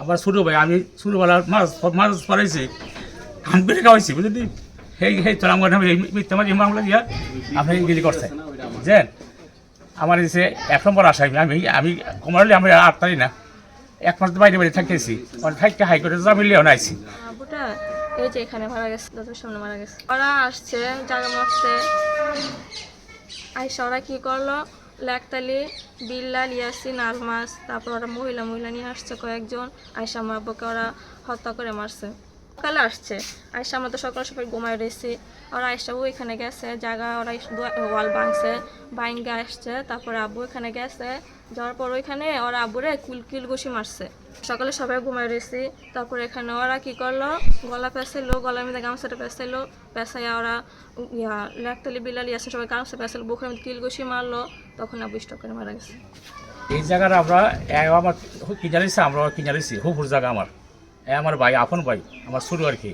আবার ছোটো ভাই, আমি ছোটোবেলা মাছ মাছ পড়াইছি হান পেরে খাওয়াইছি, বুঝলি? সেই সেই তোর আমার মিথ্যা মাঝে দিয়া আপনি গিলি করছে। বুঝছেন আমার এসে এক নম্বর আসামি আমি আমি কমারলি আমি আট তারি না। এক মাস বাইরে বাইরে থাকতেছি থাকতে হাইকোর্টে জামিলিও নাইছি এই যে এখানে মারা গেছে সামনে মারা গেছে। ওরা আসছে, জায়গা মাপছে আইসা ওরা কি করল? লেকতালি বিল্লাল, ইয়াসিন, আলমাস, তারপর ওরা মহিলা মহিলা নিয়ে আসছে কয়েকজন। আয়সা আব্বুকে ওরা হত্যা করে মারছে। সকালে আসছে। আয়সা আমরা তো সকাল সকাল ঘুমায় রয়েছি। ওরা আয়সাবু এখানে গেছে, জায়গা ওরা ওয়াল ভাঙছে বাইঙ্গা আসছে, তারপরে আব্বু এখানে গেছে। যাওয়ার পর ওইখানে ওরা আব্বুরে কুল কিল ঘুষি মারছে। সকালে সবাই ঘুমায় রয়েছি। তারপরে এখানে ওরা কি করল? গলা পেঁচাইলো, গলার মধ্যে গামছাটা পেঁচাইলো, পেঁচাইয়া ওরা ইয়া লেকতালি বিলালি আছে, সবাই গামছা পেঁচাইলো, বুকের মধ্যে কিল ঘুষি মারলো। তখন আব্বু স্টক করে মারা গেছে। এই জায়গাটা আমরা আমার কিনে নিছি আমরা কিনে নিছি হুপুর জায়গা আমার। এ আমার ভাই, আপন ভাই, আমার শুরু আর কি।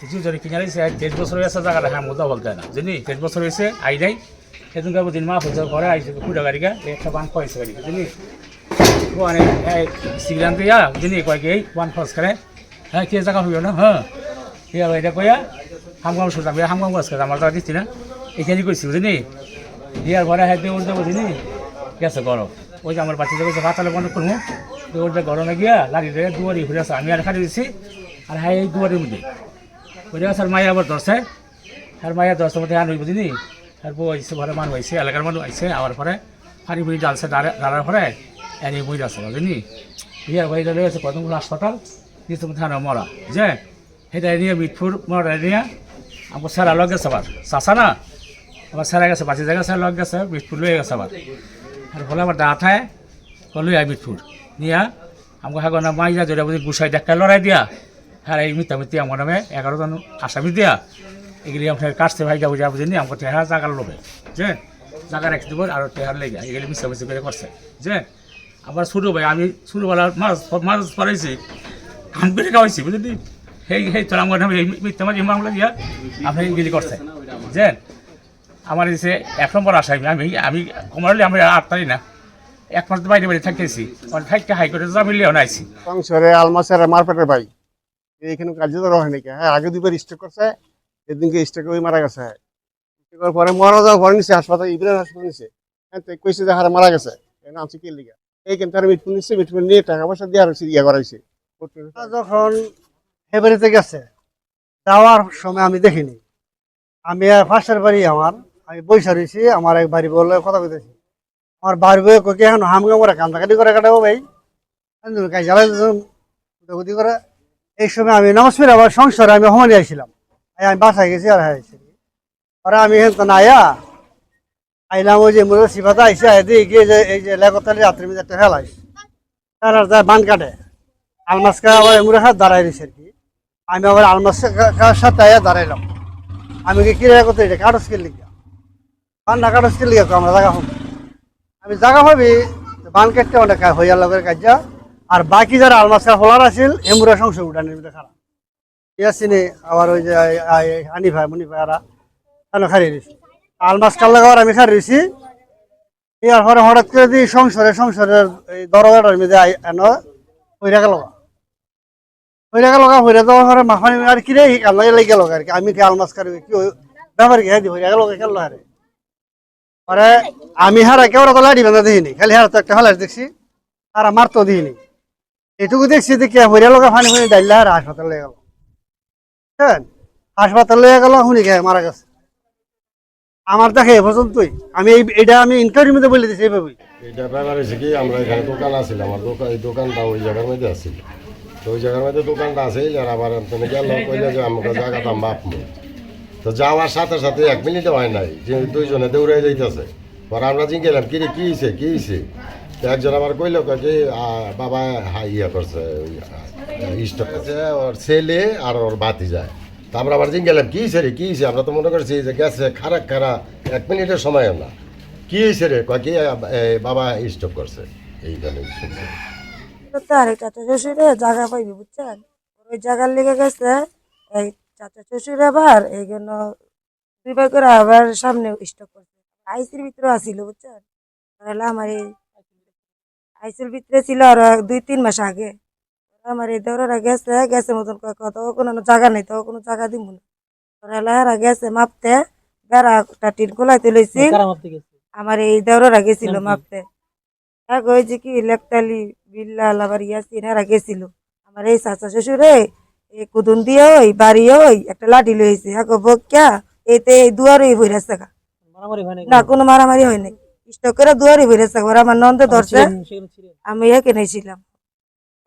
কিছু যদি কিনে তেইশ বছর হয়েছে জায়গাটা হ্যাঁ মোদা বলতে না। জানি তেইশ বছর হয়েছে, আই নাই। সেদিন গাবো দিন মা পূজা করে আইসে কুড়া গাড়িকা একটা বান খাইছে গাড়ি জানি মানে সিগরান দিয়া জানি কয় কি ওয়ান খরচ করে হ্যাঁ কে জায়গা হইব না? হ্যাঁ। আছে এটা কইয়া হামগাম সুতাম হামগাম খরচ করে, আমার জায়গা দিচ্ছি না। এখানে কইছি, বুঝলি? দিয়ার ঘরে হাতে উঠতে বুঝলি? গেছে গরম। ওই যে আমার বাচ্চা গেছে ভাতালে বন্ধ করব। ওটা গরমে গিয়া লাগি দিয়ে দুয়ারি ঘুরে আসে। আমি আর খালি দিছি। আর হ্যাঁ এই দুয়ারির মধ্যে। ঘুরে আসার মায়া আবার দশে আর মায়া দশটার মধ্যে আন বুঝিনি বউ আইসে ঘরে মানুষ আইসে এলাকার মানুষ আইসে আবার পরে ফানি বুড়ি ডালছে দাঁড়ার পরে এনে বই আছে বুঝলি ইয়ার বাড়ি দাঁড়িয়ে আছে কতগুলো হাসপাতাল দিয়ে তুমি থানা মরা যে সেটা নিয়ে মিটফুর মরা নিয়ে আমার স্যারা লগ গেছে আবার। চাষা না? আবার স্যারা গেছে বাঁচি জায়গা স্যার লগ গেছে মিটফুর লয়ে গেছে আবার। আর বলে আমার দা থায় কলই আই মিটফুর নিয়া, আমাকে হাগো না মাইয়া ধরে বুঝি গুসাই দেখা লড়াই দিয়া। হ্যাঁ এই মিথ্যা মিথ্যা আমার নামে এগারো আসামি দিয়া। এগুলি আপনার কাটতে ভাই, যাব যাব, জানি আমাকে টেহার জাগার লোভে, যে জাগা রাখতে দেবো আর টেহার লেগে এগুলি মিশা মিশি করে করছে, যে আবার ছোটো ভাই, আমি ছোটোবেলা মাছ মাছ পড়াইছি হান পেরে খাওয়াইছি, বুঝলি? সেই সেই তোর আমার এই মিথ্যা মাঝে মামলা দিয়া আপনি গিলি করছে, যে আমার এসে এক নম্বর আসামি আমি আমি কমারলি আমি আট তারি না। এক মাস বাইরে বাইরে থাকতেছি মানে থাকতে হাইকোর্টে জামিলিও নাইছি সংসারে আলমাসের মারপেটের ভাই, এইখানে কার্যত রহে নাকি? হ্যাঁ আগে দুবার স্ট্রোক করছে এদিনকে স্ট্রোক হয়ে মারা গেছে। স্ট্রোক করার পরে মারা যাওয়ার পরে নিছে, হাসপাতাল ইব্রাহিম হাসপাতাল নিছে। হ্যাঁ তো কইছে যে হারে মারা গেছে। এই নাম কি লিগা এইখান তার মিটফুন নিচ্ছে মিটফুন নিয়ে, টাকা পয়সা দিয়ে আর ইয়া করাইছে যখন ফেব্রুয়ারিতে গেছে, যাওয়ার সময় আমি দেখিনি। আমি আর ফার্স্টের বাড়ি আমার, আমি বৈশা রয়েছি, আমার এক বাড়ি বলে কথা কইতেছি। আমার বাড়ি বয়ে কই এখন হামগা করে কান্দাকাটি করে কাটাবো ভাই। কাজ জ্বালাই করে। এই সময় আমি পড়ে আবার সংসারে আমি হমানি আইছিলাম এই আমি বাসায় গেছি আর হ্যাঁ পরে আমি হেন আয়া আইলাম ওই যে মুরো সিফাতে আইসে এদিকে যে এই যে লেগতালি রাত্রির মধ্যে একটা ফেলাইস ফেলার যায় বান কাটে। আলমাসকা আবার এমুরের সাথে দাঁড়াই রয়েছে আর কি। আমি আবার আলমাসকার সাথে আয়া দাঁড়াইলাম। আমি কি কিরা করতে এটা কাগজ কে লিখা বান না কাগজ কে লিখা আমরা জায়গা হব। আমি জায়গা ভাবি বান কাটতে অনেক হইয়া লগের কাজ আর বাকি যারা আলমাসকার হোলার আছিল এমুরা সংসদ উঠানের মধ্যে খারাপ। ইয়াসিনে আবার ওই যে আনি ভাই মনি ভাই আরা কেন খারিয়ে দিছি? আলমাস কাল লাগাবার আমি খারিয়ে দিছি। ইয়ার পরে হঠাৎ করে দিই সংসারে সংসারের এই এনো হইরা গেল হইরা গেল হইরা যাওয়ার পরে মাফানি আর কি রে কাল লাগে আর কি। আমি কি আলমাস কারি কি ব্যাপার কি হ্যাঁ হইরা গেল খেল হারে? পরে আমি হারা কেউ তো লাড়ি বাঁধা দিইনি খালি হারা তো একটা দেখছি তারা মারতো দিইনি এটুকু দেখছি দেখি হইরা লগা ফানি ফানি ডাইলা আর হাসপাতালে গেল। হ্যাঁ হাসপাতালে গেল শুনি গে মারা গেছে। আমার দেখে এ পর্যন্তই। আমি এই এটা আমি ইনকোয়ারির মধ্যে বলে দিচ্ছি এইভাবেই। এটা ব্যাপার হয়েছে কি আমরা এখানে দোকান আছিল আমার দোকান এই দোকানটা ওই জায়গার মধ্যে আছিল। তো ওই জায়গার মধ্যে দোকানটা আছে আর আবার তুমি গেল কইলে যে আমাকে জায়গাটা বাপমু তো যাওয়ার সাথে সাথে এক মিনিটও হয় নাই যে দুইজনে দৌড়ে যাইতেছে। পরে আমরা জিজ্ঞেস গেলাম কিরে কি হয়েছে কি হয়েছে একজন আবার কইল কি বাবা হাই ইয়ে করছে করছে। ওর ছেলে আর ওর বাতি যায় তা আমরা আবার জিজ্ঞেস গেলাম, কি হয়েছে কি হয়েছে আমরা তো মনে করছি যে গেছে খারাপ খারাপ, এক মিনিটের সময়ও না কি হয়েছে রে? কি বাবা স্টপ করছে। এইখানে শুনছি। তো আর শ্বশুরে জায়গা পাইবি, বুঝছেন? ওই জায়গার লেগে গেছে, এই চাচা শ্বশুর আবার এই জন্য দুইবার করে আবার সামনে স্টক করছে। আইসির ভিতরে আসিল, বুঝছেন? আমার এই আইসির ভিতরে ছিল আর দুই, তিন মাস আগে। আমার এই দেওয়ারা গেছে গেছে মতন ও কোনো জায়গা নেই তো কোনো জায়গা দিব না। লাহারা গেছে মাপতে বেড়াটা টিন কোলাইতে লইছি। আমার এই দেওয়ারা গেছিল মাপতে। এক যে কি লেকতালি বিল্লাল আবার ইয়াসিন এরা গেছিল। আমার এই চাচা শ্বশুরে এই কুদুন দিয়ে ওই বাড়ি ওই একটা লাঠি লইছে। এক বক্যা এতে এই দুয়ারই বইরা থাকা না কোনো? মারামারি হয় নাই। স্টক করে দুয়ারই বইরা থাকা ওরা আমার নন্দে ধরছে। আমি এখানে ছিলাম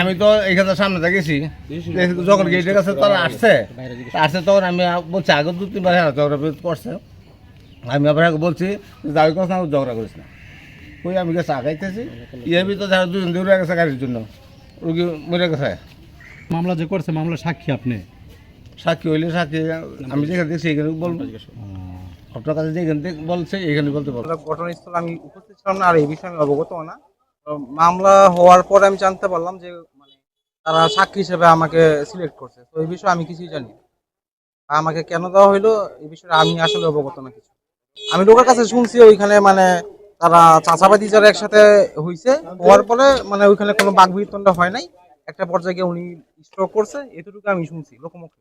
আমি তো এখানে সামনে গেছি। যখন গেটের কাছে তখন আসছে আসছে তখন আমি বলছি আগে দু তিনবার হ্যাঁ ঝগড়া করছে। আমি আবার আগে বলছি যে যাই না ঝগড়া করিস না। কই আমি গেছে আগাইতেছি ইয়ের ভিতরে দেখা দুজন দৌড়ে গেছে গাড়ির জন্য রুগী মরে গেছে। মামলা যে করছে মামলা সাক্ষী আপনি? সাক্ষী হইলে সাক্ষী আমি যেখানে দেখছি এখানে বলব আপনার কাছে যেখানে দেখ- বলছে এখানে বলতে পারব। ঘটনাস্থলে আমি উপস্থিত ছিলাম না আর এই বিষয়ে আমি অবগত না। তো মামলা হওয়ার পরে আমি জানতে পারলাম যে মানে তারা সাক্ষী হিসেবে আমাকে সিলেক্ট করছে। তো এই বিষয়ে আমি কিছুই জানি। আমাকে কেন দেওয়া হইল, এই বিষয়ে আমি আসলে অবগত না কিছু। আমি লোকের কাছে শুনছি ওইখানে মানে তারা চাচাবাদি যারা একসাথে হইছে, হওয়ার পরে মানে ওইখানে কোনো বাঘ বিতণ্ডা হয় নাই। একটা পর্যায়ে উনি স্ট্রোক করছে, এতটুকু আমি শুনছি, লোকমুখে।